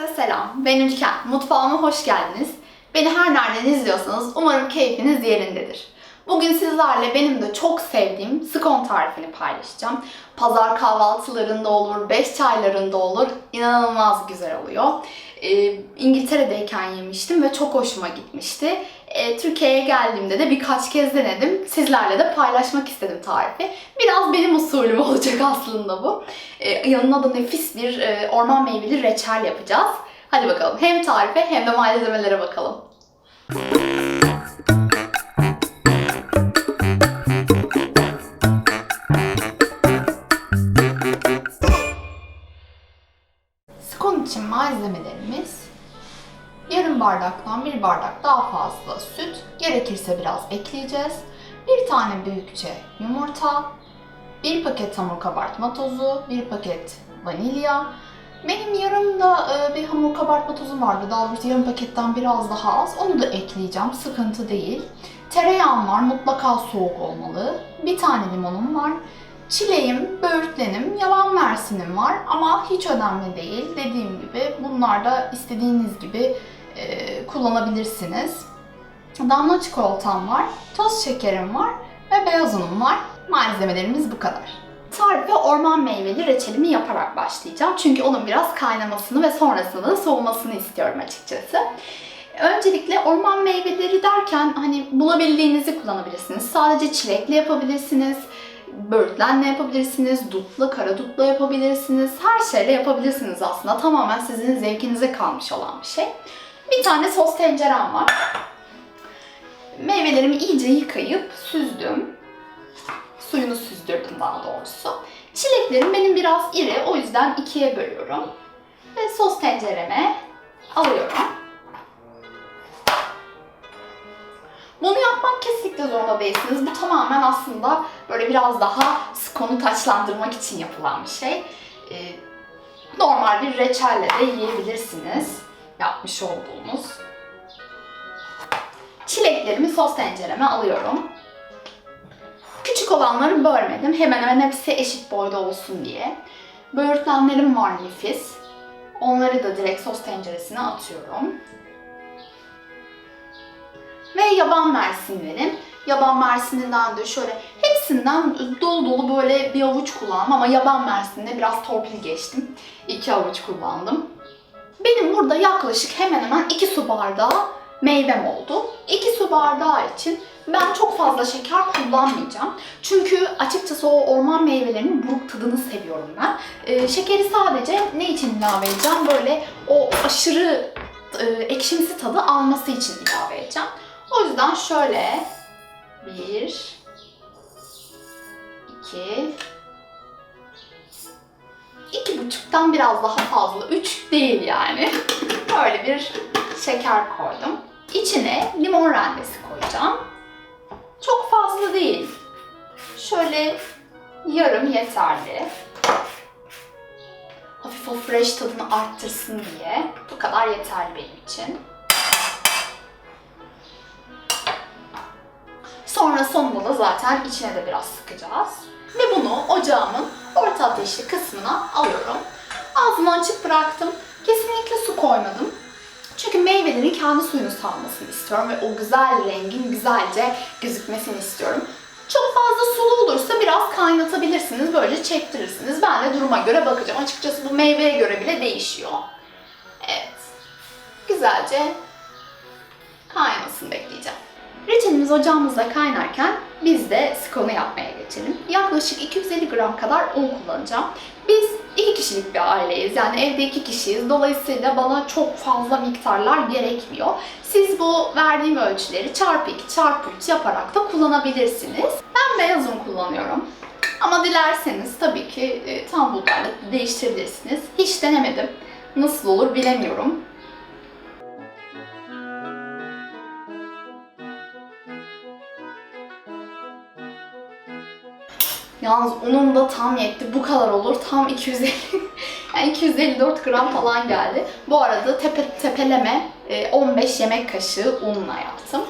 Herkese selam. Ben Ülken. Mutfağıma hoş geldiniz. Beni her nereden izliyorsanız umarım keyfiniz yerindedir. Bugün sizlerle benim de çok sevdiğim skon tarifini paylaşacağım. Pazar kahvaltılarında olur, beş çaylarında olur. İnanılmaz güzel oluyor. Ee, İngiltere'deyken yemiştim ve çok hoşuma gitmişti. Ee, Türkiye'ye geldiğimde de birkaç kez denedim. Sizlerle de paylaşmak istedim tarifi. Biraz benim usulüm olacak aslında bu. Ee, yanına da nefis bir e, orman meyveli reçel yapacağız. Hadi bakalım hem tarife hem de malzemelere bakalım. Skon için malzemelerimiz yarım bardaktan bir bardak daha fazla süt, gerekirse biraz ekleyeceğiz. Bir tane büyükçe yumurta, bir paket hamur kabartma tozu, bir paket vanilya. Benim yarımda e, bir hamur kabartma tozum vardı. Daha doğrusu yarım paketten biraz daha az. Onu da ekleyeceğim. Sıkıntı değil. Tereyağım var. Mutlaka soğuk olmalı. Bir tane limonum var. Çileğim, böğürtlenim, yavan mersinim var ama hiç önemli değil. Dediğim gibi bunlar da istediğiniz gibi e, kullanabilirsiniz. Damla çikolatam var, toz şekerim var ve beyaz unum var. Malzemelerimiz bu kadar. Tarife orman meyveli reçelimi yaparak başlayacağım. Çünkü onun biraz kaynamasını ve sonrasında da soğumasını istiyorum açıkçası. Öncelikle orman meyveleri derken hani bulabildiğinizi kullanabilirsiniz. Sadece çilekle yapabilirsiniz, böğürtlenle yapabilirsiniz, dutla, kara dutla yapabilirsiniz. Her şeyle yapabilirsiniz aslında. Tamamen sizin zevkinize kalmış olan bir şey. Bir tane sos tencerem var. Meyvelerimi iyice yıkayıp süzdüm. Suyunu süzdürdüm daha doğrusu. Çileklerim benim biraz iri, o yüzden ikiye bölüyorum. Ve sos tencereme alıyorum. Bunu yapmak kesinlikle zorunda değilsiniz. Bu tamamen aslında böyle biraz daha skonu taçlandırmak için yapılan bir şey. Ee, normal bir reçelle de yiyebilirsiniz. Yapmış olduğumuz. Çileklerimi sos tencereme alıyorum. Küçük olanları bölmedim. Hemen hemen hepsi eşit boyda olsun diye. Böğürtlenlerim var nefis. Onları da direkt sos tenceresine atıyorum. Ve yaban mersinlerim. Yaban mersininden de şöyle hepsinden dolu dolu böyle bir avuç kullandım ama yaban mersinine biraz torpil geçtim. İki avuç kullandım. Benim burada yaklaşık hemen hemen 2 su bardağı meyvem oldu. 2 su bardağı için ben çok fazla şeker kullanmayacağım. Çünkü açıkçası o orman meyvelerinin buruk tadını seviyorum ben. Ee, şekeri sadece ne için ilave edeceğim? Böyle o aşırı e, ekşimsi tadı alması için ilave edeceğim. O yüzden şöyle bir, iki, buçuktan biraz daha fazla, üç değil yani. Böyle bir şeker koydum. İçine limon rendesi koyacağım. Çok fazla değil. Şöyle yarım yeterli. Hafif o fresh tadını arttırsın diye. Bu kadar yeterli benim için. Sonra sonunda da zaten içine de biraz sıkacağız. Ve bunu ocağımın orta ateşli kısmına alıyorum. Ağzını açık bıraktım. Kesinlikle su koymadım. Çünkü meyvelerin kendi suyunu salmasını istiyorum ve o güzel rengin güzelce gözükmesini istiyorum. Çok fazla sulu olursa biraz kaynatabilirsiniz. Böylece çektirirsiniz. Ben de duruma göre bakacağım. Açıkçası bu meyveye göre bile değişiyor. Evet. Güzelce kaynamasını bekleyeceğim. Reçelimiz ocağımızda kaynarken biz de skonu yapmaya geçelim. Yaklaşık 250 gram kadar un kullanacağım. Biz iki kişilik bir aileyiz. Yani evde iki kişiyiz. Dolayısıyla bana çok fazla miktarlar gerekmiyor. Siz bu verdiğim ölçüleri çarpı 2 çarpı 3 yaparak da kullanabilirsiniz. Ben beyaz un kullanıyorum. Ama dilerseniz tabii ki e, tam buğdayla değiştirebilirsiniz. Hiç denemedim. Nasıl olur bilemiyorum. Yalnız unum da tam yetti. Bu kadar olur. Tam 250 yani 254 gram falan geldi. Bu arada tepe, tepeleme e, 15 yemek kaşığı unla yaptım.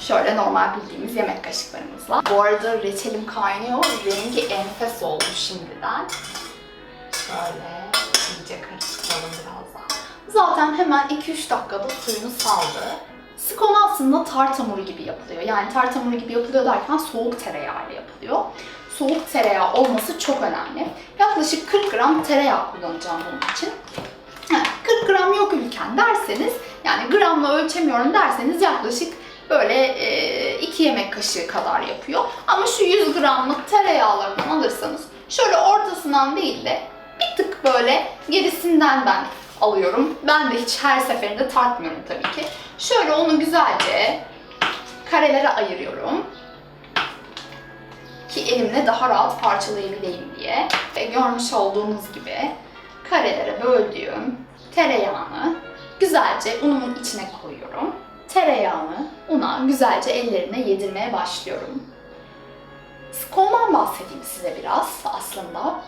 Şöyle normal bildiğimiz yemek kaşıklarımızla. Bu arada reçelim kaynıyor. Rengi enfes oldu şimdiden. Şöyle iyice karıştıralım biraz daha. Zaten hemen 2-3 dakikada suyunu saldı. Scone aslında tart hamuru gibi yapılıyor. Yani tart hamuru gibi yapılıyor derken soğuk tereyağı ile yapılıyor. Soğuk tereyağı olması çok önemli. Yaklaşık 40 gram tereyağı kullanacağım bunun için. Ha, 40 gram yok ülken derseniz, yani gramla ölçemiyorum derseniz yaklaşık böyle 2 yemek kaşığı kadar yapıyor. Ama şu 100 gramlık tereyağlarından alırsanız şöyle ortasından değil de bir tık böyle gerisinden ben alıyorum. Ben de hiç her seferinde tartmıyorum tabii ki. Şöyle onu güzelce karelere ayırıyorum. Ki elimle daha rahat parçalayabileyim diye. Ve görmüş olduğunuz gibi karelere böldüğüm tereyağını güzelce unumun içine koyuyorum. Tereyağını una güzelce ellerine yedirmeye başlıyorum. Scone'dan bahsedeyim size biraz aslında.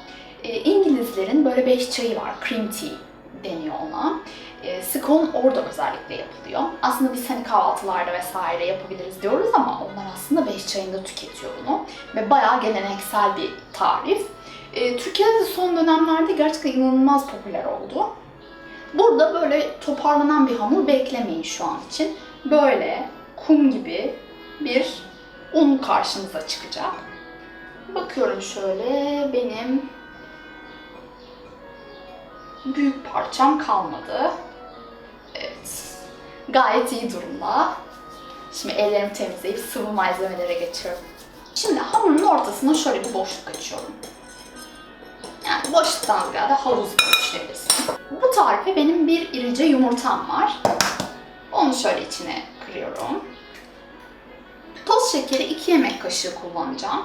E, İngilizlerin böyle beş çayı var. Cream tea deniyor ona. E, scone orada özellikle yapılıyor. Aslında biz hani kahvaltılarda vesaire yapabiliriz diyoruz ama onlar aslında beş çayında tüketiyor bunu. Ve bayağı geleneksel bir tarif. E, Türkiye'de de son dönemlerde gerçekten inanılmaz popüler oldu. Burada böyle toparlanan bir hamur beklemeyin şu an için. Böyle kum gibi bir un karşınıza çıkacak. Bakıyorum şöyle benim büyük parçam kalmadı. Evet. Gayet iyi durumda. Şimdi ellerimi temizleyip sıvı malzemelere geçiyorum. Şimdi hamurun ortasına şöyle bir boşluk açıyorum. Yani boşluktan ziyade havuz gibi düşünebilirsin. Bu tarife benim bir irice yumurtam var. Onu şöyle içine kırıyorum. Toz şekeri 2 yemek kaşığı kullanacağım.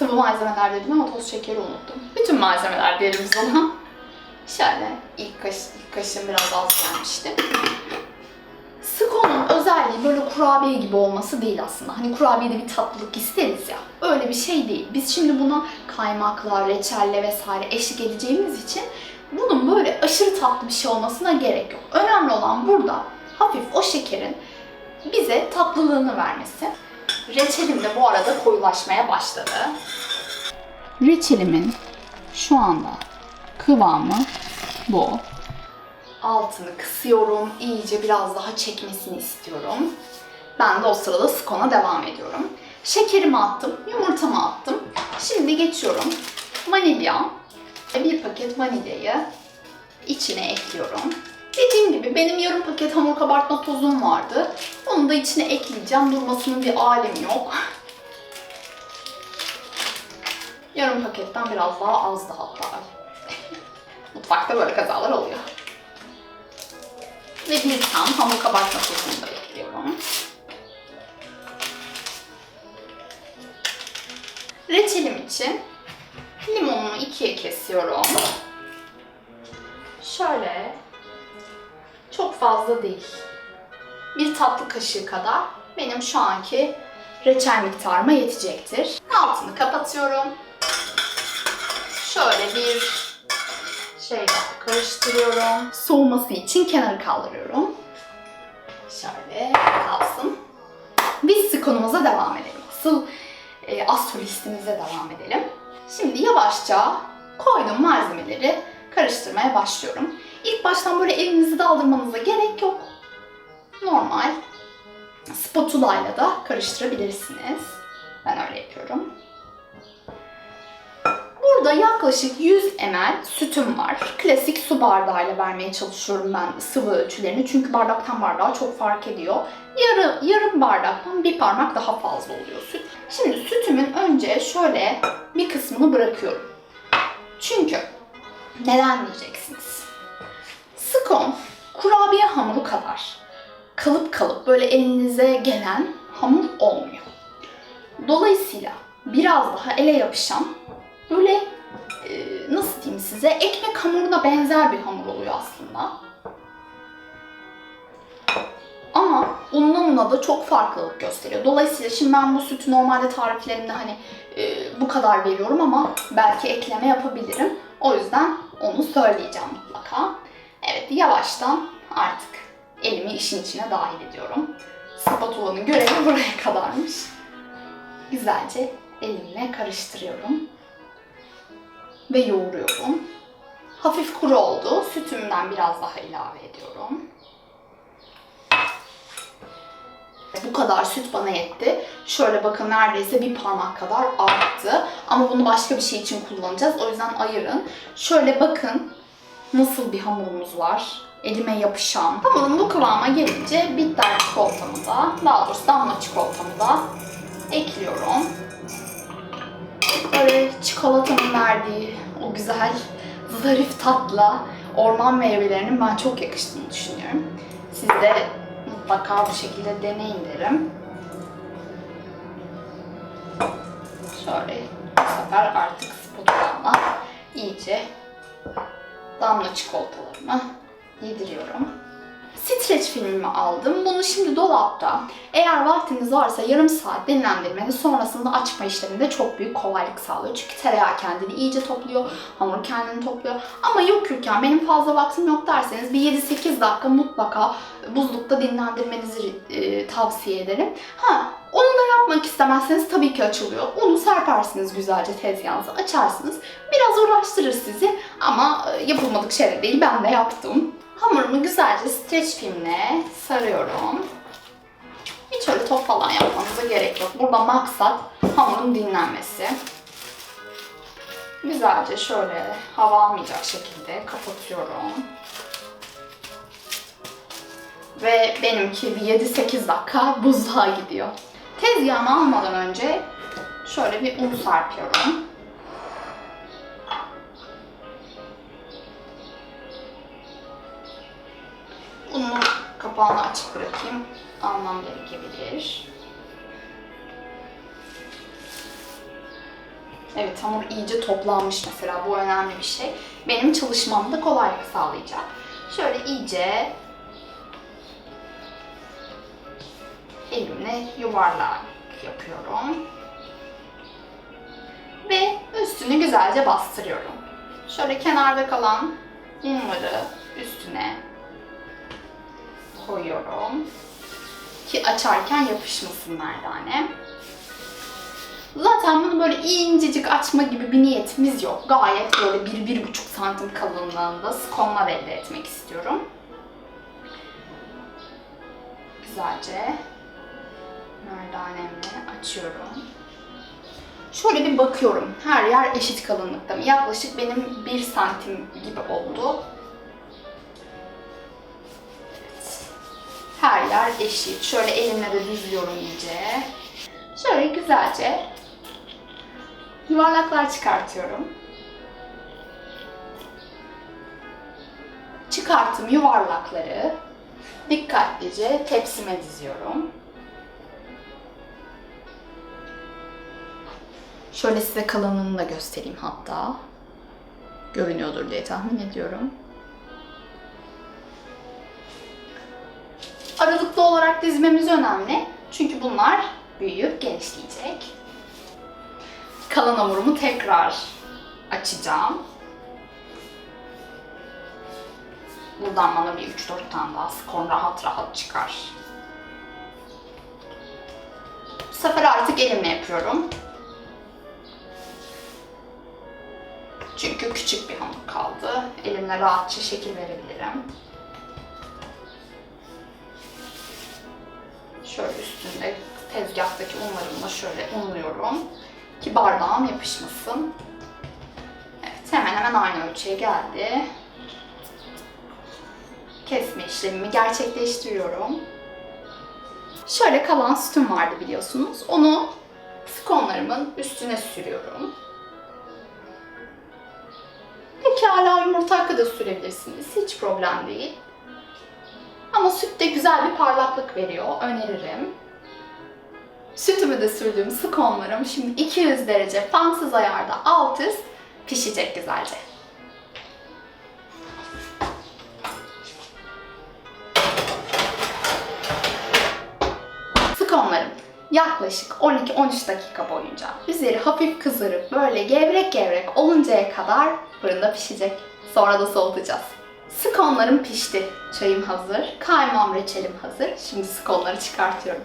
Sıvı malzemeler dedim ama toz şekeri unuttum. Bütün malzemeler diyelim ona. Şöyle ilk, kaş, ilk kaşığım biraz az gelmişti. Scone'un özelliği böyle kurabiye gibi olması değil aslında. Hani kurabiyede bir tatlılık isteriz ya. Öyle bir şey değil. Biz şimdi buna kaymakla, reçelle vesaire eşlik edeceğimiz için bunun böyle aşırı tatlı bir şey olmasına gerek yok. Önemli olan burada hafif o şekerin bize tatlılığını vermesi. Reçelim de bu arada koyulaşmaya başladı. Reçelimin şu anda kıvamı bu. Altını kısıyorum. iyice biraz daha çekmesini istiyorum. Ben de o sırada skona devam ediyorum. Şekerimi attım, yumurtamı attım. Şimdi geçiyorum. Vanilya. Bir paket vanilyayı içine ekliyorum. Dediğim gibi benim yarım paket hamur kabartma tozum vardı. Onu da içine ekleyeceğim. Durmasının bir alemi yok. yarım paketten biraz daha azdı hatta. Mutfakta böyle kazalar oluyor. Ve bir tam hamur kabartma tozunu da ekliyorum. Reçelim için limonumu ikiye kesiyorum. Şöyle çok fazla değil. Bir tatlı kaşığı kadar benim şu anki reçel miktarıma yetecektir. Altını kapatıyorum. Şöyle bir şey daha karıştırıyorum. Soğuması için kenarı kaldırıyorum. Şöyle kalsın. Biz sikonumuza devam edelim. Asıl e, astrolistimize devam edelim. Şimdi yavaşça koydum malzemeleri karıştırmaya başlıyorum. İlk baştan böyle elinizi daldırmanıza gerek yok. Normal spatula ile da karıştırabilirsiniz. Ben öyle yapıyorum. Burada yaklaşık 100 ml sütüm var. Klasik su bardağıyla vermeye çalışıyorum ben sıvı ölçülerini. Çünkü bardaktan bardağa çok fark ediyor. Yarı, yarım bardaktan bir parmak daha fazla oluyor süt. Şimdi sütümün önce şöyle bir kısmını bırakıyorum. Çünkü neden diyeceksiniz? Scone kurabiye hamuru kadar kalıp kalıp böyle elinize gelen hamur olmuyor. Dolayısıyla biraz daha ele yapışan böyle e, nasıl diyeyim size ekmek hamuruna benzer bir hamur oluyor aslında. Ama undan una da çok farklılık gösteriyor. Dolayısıyla şimdi ben bu sütü normalde tariflerimde hani e, bu kadar veriyorum ama belki ekleme yapabilirim. O yüzden onu söyleyeceğim mutlaka. Evet yavaştan artık elimi işin içine dahil ediyorum. Spatula'nın görevi buraya kadarmış. Güzelce elimle karıştırıyorum ve yoğuruyorum. Hafif kuru oldu. Sütümden biraz daha ilave ediyorum. Bu kadar süt bana yetti. Şöyle bakın neredeyse bir parmak kadar arttı. Ama bunu başka bir şey için kullanacağız. O yüzden ayırın. Şöyle bakın nasıl bir hamurumuz var. Elime yapışan. Hamurum bu kıvama gelince bitter çikolatamı da, daha doğrusu damla çikolatamı da ekliyorum. Böyle çikolatanın verdiği o güzel zarif tatla orman meyvelerinin ben çok yakıştığını düşünüyorum. Siz de mutlaka bu şekilde deneyin derim. Şöyle bu sefer artık spatulamla iyice damla çikolatalarımı yediriyorum. Streç filmimi aldım. Bunu şimdi dolapta eğer vaktiniz varsa yarım saat dinlendirmeniz sonrasında açma işleminde çok büyük kolaylık sağlıyor. Çünkü tereyağı kendini iyice topluyor, hamur kendini topluyor. Ama yok Ülken benim fazla vaktim yok derseniz bir 7-8 dakika mutlaka buzlukta dinlendirmenizi e, tavsiye ederim. Ha, onu da yapmak istemezseniz tabii ki açılıyor. Unu serpersiniz güzelce tezgahınıza açarsınız. Biraz uğraştırır sizi ama e, yapılmadık şey değil ben de yaptım. Hamurumu güzelce streç filmle sarıyorum. Hiç öyle top falan yapmanıza gerek yok. Burada maksat hamurun dinlenmesi. Güzelce şöyle hava almayacak şekilde kapatıyorum. Ve benimki bir 7-8 dakika buzluğa gidiyor. Tezgahımı almadan önce şöyle bir un serpiyorum. Unun kapağını açık bırakayım. Almam gerekebilir. Evet hamur iyice toplanmış mesela. Bu önemli bir şey. Benim çalışmamda kolaylık sağlayacak. Şöyle iyice elimle yuvarlak yapıyorum. Ve üstünü güzelce bastırıyorum. Şöyle kenarda kalan unları üstüne koyuyorum. Ki açarken yapışmasın merdane. Zaten bunu böyle incecik açma gibi bir niyetimiz yok. Gayet böyle 1-1,5 santim kalınlığında skonlar elde etmek istiyorum. Güzelce merdanemle açıyorum. Şöyle bir bakıyorum. Her yer eşit kalınlıkta mı? Yaklaşık benim 1 santim gibi oldu. Her yer eşit. Şöyle elimle de düzlüyorum iyice. Şöyle güzelce yuvarlaklar çıkartıyorum. Çıkarttım yuvarlakları dikkatlice tepsime diziyorum. Şöyle size kalınlığını da göstereyim hatta. Görünüyordur diye tahmin ediyorum. Aralıklı olarak dizmemiz önemli. Çünkü bunlar büyüyüp genişleyecek. Kalan hamurumu tekrar açacağım. Buradan bana bir 3-4 tane daha skon rahat rahat çıkar. Bu sefer artık elimle yapıyorum. Çünkü küçük bir hamur kaldı. Elimle rahatça şekil verebilirim. Şöyle üstünde tezgahtaki unlarımla şöyle unluyorum. Ki bardağım yapışmasın. Evet hemen hemen aynı ölçüye geldi. Kesme işlemimi gerçekleştiriyorum. Şöyle kalan sütüm vardı biliyorsunuz. Onu skonlarımın üstüne sürüyorum. Pekala yumurta hakkı da sürebilirsiniz. Hiç problem değil. Süt de güzel bir parlaklık veriyor. Öneririm. Sütümü de sürdüğüm skonlarım şimdi 200 derece fansız ayarda alt üst pişecek güzelce. Skonlarım yaklaşık 12-13 dakika boyunca üzeri hafif kızarıp böyle gevrek gevrek oluncaya kadar fırında pişecek. Sonra da soğutacağız. Skonlarım pişti. Çayım hazır. Kaymam reçelim hazır. Şimdi skonları çıkartıyorum.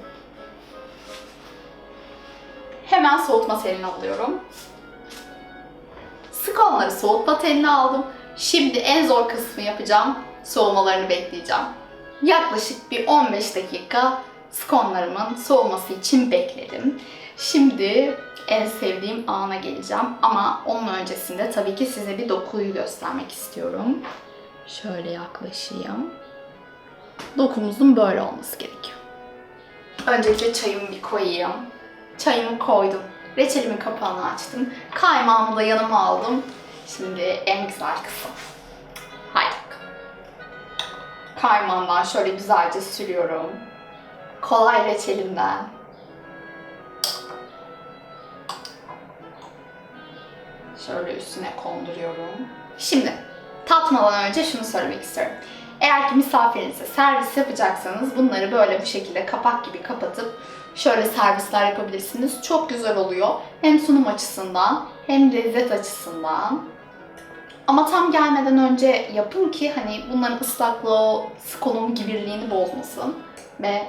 Hemen soğutma teline alıyorum. Skonları soğutma teline aldım. Şimdi en zor kısmı yapacağım. Soğumalarını bekleyeceğim. Yaklaşık bir 15 dakika skonlarımın soğuması için bekledim. Şimdi en sevdiğim ana geleceğim. Ama onun öncesinde tabii ki size bir dokuyu göstermek istiyorum. Şöyle yaklaşayım. Dokumuzun böyle olması gerekiyor. Öncelikle çayımı bir koyayım. Çayımı koydum. Reçelimin kapağını açtım. Kaymağımı da yanıma aldım. Şimdi en güzel kısım. Haydi. Kaymağımdan şöyle güzelce sürüyorum. Kolay reçelimden. Şöyle üstüne konduruyorum. Şimdi tatmadan önce şunu söylemek istiyorum. Eğer ki misafirinize servis yapacaksanız bunları böyle bu şekilde kapak gibi kapatıp şöyle servisler yapabilirsiniz. Çok güzel oluyor. Hem sunum açısından hem lezzet açısından. Ama tam gelmeden önce yapın ki hani bunların ıslaklığı o gibirliğini bozmasın. Ve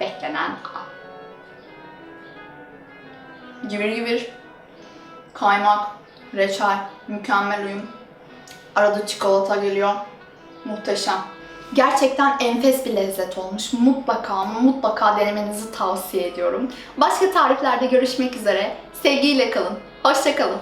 beklenen an. Gibir gibir. Kaymak, reçel, mükemmel uyum. Arada çikolata geliyor. Muhteşem. Gerçekten enfes bir lezzet olmuş. Mutlaka mutlaka denemenizi tavsiye ediyorum. Başka tariflerde görüşmek üzere. Sevgiyle kalın. Hoşçakalın.